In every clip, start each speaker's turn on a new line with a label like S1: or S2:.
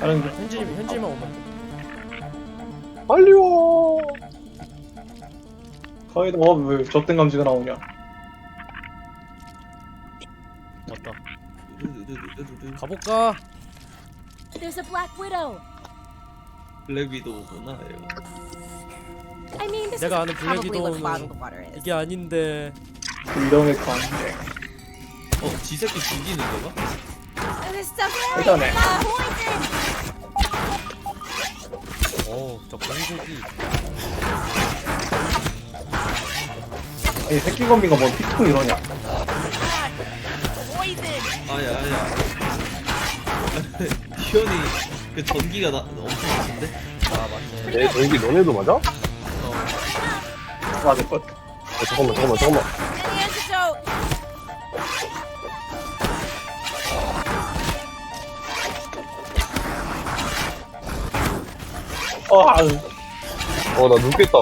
S1: 다른 게
S2: 현지 현지만 오면 돼.
S3: 빨리 와.
S1: 거의 어왜 적된 감지가 나오냐.
S4: 두두두두두두.
S2: 가볼까?
S5: There's a black widow.
S4: 블랙 위도우구나 이거.
S5: I mean, this
S2: 내가 아는
S5: probably what water is.
S2: 이게 아닌데.
S1: 이름의 관계
S4: 어, 지 새끼 죽이는 거가?
S1: 대단해.
S2: 어, 저 공속이
S1: 아니 새끼 거미가 뭐 피통 이러냐
S4: 아야 아야. 희연이 그 전기가 나 엄청 많은데?
S2: 아 맞네.
S3: 내 전기 너네도 맞아? 어,
S1: 맞을 것
S3: 잠깐만 잠깐만 잠깐만.
S1: 아
S3: 어나 눕겠다.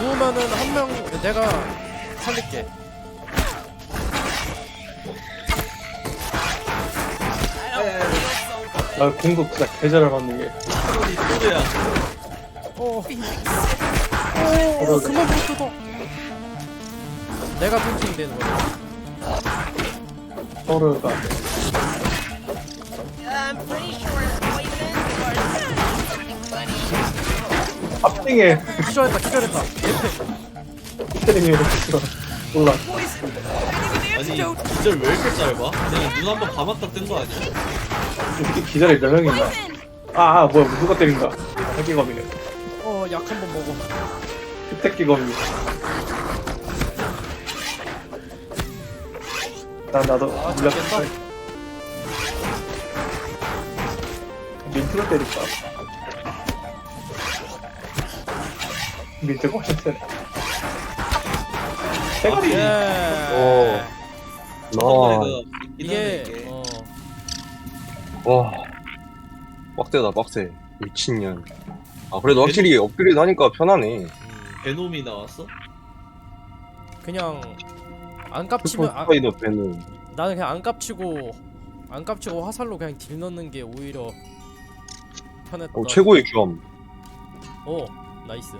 S2: 누우면은 한 명 내가 살릴게.
S1: 나 공속 진짜 개잘을 받는 게
S4: 또래야.
S2: 어. 어, 그만 못 뜯어. 내가 통칭 되는 거야.
S1: 서로가
S5: I'm pretty sure
S1: 합ting에
S2: 기절했다, 기절했다.
S1: 스트링이 이렇게 들어 몰라
S4: 아니 기절 왜 이렇게 짧아? 내가 눈한번 감았다 뜬 거 아니야?
S1: 이렇게 기절이 몇 명인가 아, 아 뭐야 누가 때린다 새끼 거미네
S2: 어, 약 한 번 먹어.
S1: 거미 난 나도
S2: 아,
S1: 물렸
S2: 죽겠다.
S1: 민트로 때릴까 훨씬 세네 대가리
S2: 예.
S3: 나
S2: 이게 어,
S3: 와. 빡세다 빡세. 미친년. 아 그래도 확실히 업그레이드 하니까 편하네.
S2: 음,
S4: 베놈이 나왔어?
S2: 그냥 안 깝치면 아,
S3: 스파이더 팬은
S2: 나는 그냥 안 깝치고 안 깝치고 화살로 그냥 딜 넣는 게 오히려 편했다.
S3: 어, 최고의 규함.
S2: 오, 나이스.